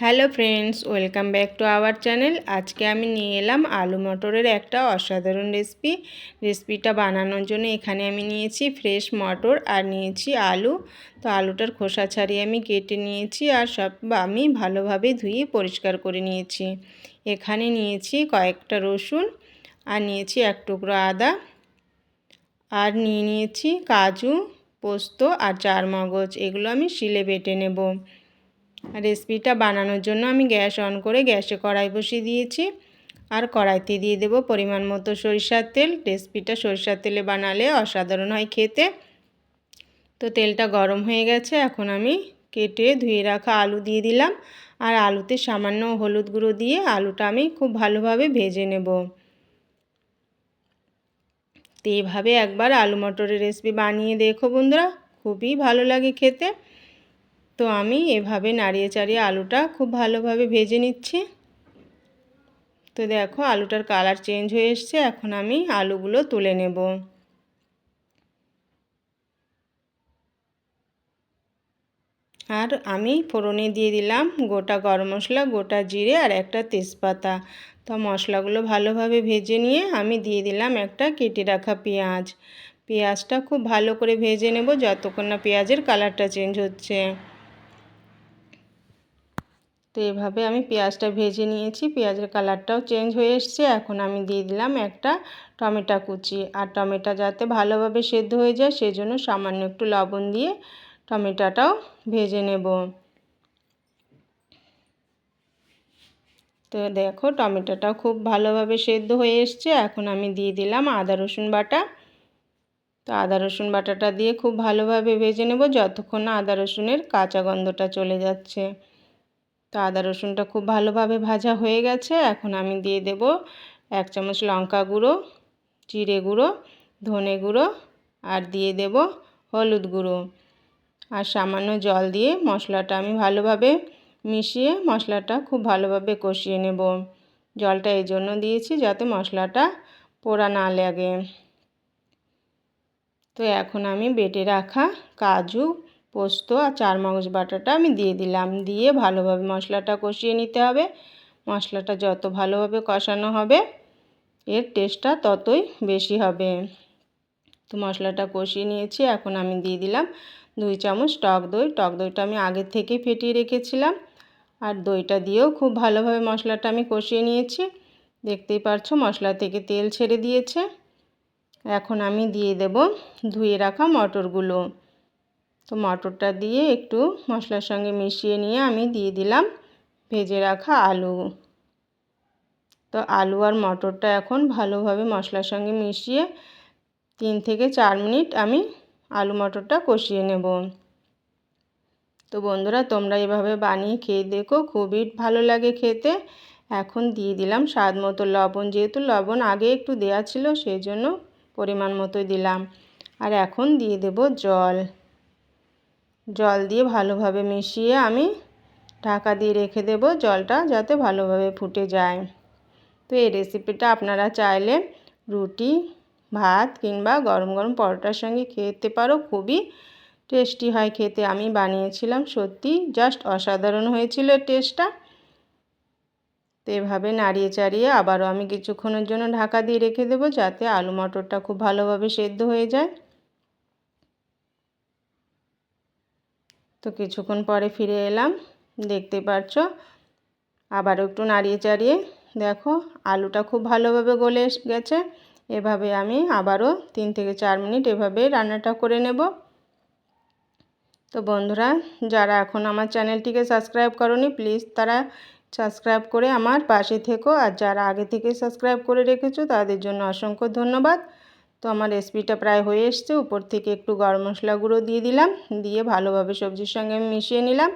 Hello friends, welcome back to our channel. আজকে আমি নিয়ে এলাম আলু মটরের একটা অসাধারণ রেসিপি। রেসিপিটা বানানোর জন্য এখানে আমি নিয়েছি ফ্রেশ মটর আর নিয়েছি আলু। তো আলুটার খোসা ছাড়িয়ে আমি কেটে নিয়েছি আর সব আমি ভালোভাবে ধুয়ে পরিষ্কার করে নিয়েছি। এখানে নিয়েছি কয়েকটা রসুন আর নিয়েছি এক টুকরো আদা আর নিয়ে নিয়েছি কাজু, পোস্ত আর চার মগজ এগুলো আমি শিলে বেটে নেব। রেসিপিটা বানানোর জন্য আমি গ্যাস অন করে গ্যাসে কড়াই বসিয়ে দিয়েছি। আর কড়াইতে দিয়ে দেব পরিমাণ মতো সরিষার তেল। রেসিপিটা সরিষার তেলে বানালে অসাধারণ হয় খেতে। তো তেলটা গরম হয়ে গেছে, এখন আমি কেটে ধুয়ে রাখা আলু দিয়ে দিলাম। আর আলুতে সামান্য হলুদ গুঁড়ো দিয়ে আলুটা আমি খুব ভালোভাবে ভেজে নেব। তো এইভাবে একবার আলু মটরের রেসিপি বানিয়ে দেখো বন্ধুরা, খুবই ভালো লাগে খেতে। তো আমি এভাবে নাড়িয়ে চাড়িয়ে আলুটা খুব ভালোভাবে ভেজে নিচ্ছি। তো দেখো আলুটার কালার চেঞ্জ হয়ে এসছে, এখন আমি আলুগুলো তুলে নেব। আর আমি ফোড়নে দিয়ে দিলাম গোটা গরম মশলা, গোটা জিরে আর একটা তেজপাতা। তো মশলাগুলো ভালোভাবে ভেজে নিয়ে আমি দিয়ে দিলাম একটা কেটে রাখা পেঁয়াজ। পেঁয়াজটা খুব ভালো করে ভেজে নেব যতক্ষণ না পেঁয়াজের কালারটা চেঞ্জ হচ্ছে। তো এভাবে আমি পেঁয়াজটা ভেজে নিয়েছি। পেঁয়াজের কালারটাও চেঞ্জ হয়ে এসছে। এখন আমি দিয়ে দিলাম একটা টমেটো কুচি। আর টমেটো যাতে ভালোভাবে সেদ্ধ হয়ে যায়, সেজন্য সামান্য একটু লবণ দিয়ে টমেটোটাও ভেজে নেব। তো দেখো, টমেটোটাও খুব ভালোভাবে সেদ্ধ হয়ে এসছে। এখন আমি দিয়ে দিলাম আদা, রসুন বাটা। তো আদা, রসুন বাটাটা দিয়ে খুব ভালোভাবে ভেজে নেব, যতক্ষণ না আদা, রসুনের কাঁচা গন্ধটা চলে যাচ্ছে। তো আদা রসুনটা খুব ভালোভাবে ভাজা হয়ে গেছে। এখন আমি দিয়ে দেব এক চামচ লঙ্কা গুঁড়ো, জিরে গুঁড়ো, ধনে গুঁড়ো আর দিয়ে দেব হলুদ গুঁড়ো। আর সামান্য জল দিয়ে মশলাটা আমি ভালোভাবে মিশিয়ে মশলাটা খুব ভালোভাবে কষিয়ে নেব। জলটা এই জন্য দিয়েছি যাতে মশলাটা পোড়া না লাগে। তো এখন আমি বেটে রাখা কাজু পোস্ত আর চার মগজ বাটাটা আমি দিয়ে দিলাম। দিয়ে ভালোভাবে মশলাটা কষিয়ে নিতে হবে। মশলাটা যত ভালোভাবে কষানো হবে, এর টেস্টটা ততই বেশি হবে। তো মশলাটা কষিয়ে নিয়েছি, এখন আমি দিয়ে দিলাম দুই চামচ টক দই। টক দইটা আমি আগে থেকে ফেটিয়ে রেখেছিলাম আর দইটা দিয়েও খুব ভালোভাবে মশলাটা আমি কষিয়ে নিয়েছি। দেখতেই পারছ মশলা থেকে তেল ছেড়ে দিয়েছে। এখন আমি দিয়ে দেব ধুয়ে রাখা মটরগুলো। তো মটরটা দিয়ে একটু মশলার সঙ্গে মিশিয়ে নিয়ে আমি দিয়ে দিলাম ভেজে রাখা আলু। তো আলু আর মটরটা এখন ভালোভাবে মশলার সঙ্গে মিশিয়ে তিন থেকে চার মিনিট আমি আলু মটরটা কষিয়ে নেব। তো বন্ধুরা, তোমরা এভাবে বানিয়ে খেয়ে দেখো, খুবই ভালো লাগে খেতে। এখন দিয়ে দিলাম স্বাদ মতো লবণ, যেহেতু লবণ আগে একটু দেয়া ছিল সেই জন্য পরিমাণ মতোই দিলাম। আর এখন দিয়ে দেব জল। জল দিয়ে ভালোভাবে মিশিয়ে আমি ঢাকা দিয়ে রেখে দেব জলটা যাতে ভালোভাবে ফুটে যায়। তো এই রেসিপিটা আপনারা চাইলে রুটি, ভাত কিংবা গরম গরম পরোটার সঙ্গে খেতে পারো, খুবই টেস্টি হয় খেতে। আমি বানিয়েছিলাম সত্যি জাস্ট অসাধারণ হয়েছিল টেস্টটা তো এভাবে নাড়িয়ে চাড়িয়ে আবারও আমি কিছুক্ষণের জন্য ঢাকা দিয়ে রেখে দেবো যাতে আলু মটরটা খুব ভালোভাবে সেদ্ধ হয়ে যায়। তো কিছুক্ষণ পরে ফিরে এলাম। দেখতে পাচ্ছ আবারও একটু নাড়িয়ে চাড়িয়ে দেখো, আলুটা খুব ভালোভাবে গলে গেছে। এভাবে আমি আবারও তিন থেকে চার মিনিট এভাবে রান্নাটা করে নেব। তো বন্ধুরা, যারা এখন আমার চ্যানেলটিকে সাবস্ক্রাইব করনি, প্লিজ তারা সাবস্ক্রাইব করে আমার পাশে থেকো। আর যারা আগে থেকে সাবস্ক্রাইব করে রেখেছো, তাদের জন্য অসংখ্য ধন্যবাদ। তো আমার রেসিপিটা প্রায় হয়ে এসছে। উপর থেকে একটু গরম মশলা গুঁড়ো দিয়ে দিলাম। দিয়ে ভালোভাবে সবজির সঙ্গে আমি মিশিয়ে নিলাম।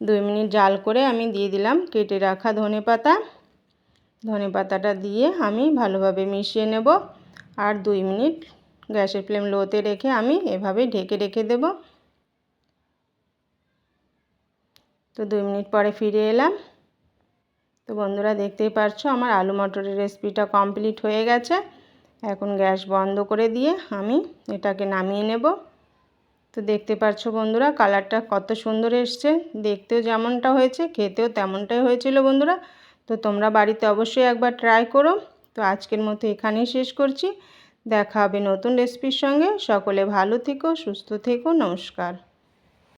দুই মিনিট জাল করে আমি দিয়ে দিলাম কেটে রাখা ধনে পাতা। ধনে পাতাটা দিয়ে আমি ভালোভাবে মিশিয়ে নেব। আর দুই মিনিট গ্যাসের ফ্লেম লোতে রেখে আমি এভাবে ঢেকে রেখে দেব। তো দুই মিনিট পরে ফিরে এলাম। তো বন্ধুরা দেখতেই পারছ আমার আলু মটরের রেসিপিটা কমপ্লিট হয়ে গেছে। এখন গ্যাস বন্ধ করে দিয়ে আমি এটাকে নামিয়ে নেব। তো দেখতে পাচ্ছ বন্ধুরা, কালারটা কত সুন্দর এসছে। দেখতেও যেমনটা হয়েছে, খেতেও তেমনটাই হয়েছিল বন্ধুরা। তো তোমরা বাড়িতে অবশ্যই একবার ট্রাই করো। তো আজকের মতো এখানেই শেষ করছি। দেখা হবে নতুন রেসিপির সঙ্গে। সকলে ভালো থেকো, সুস্থ থেকো, নমস্কার।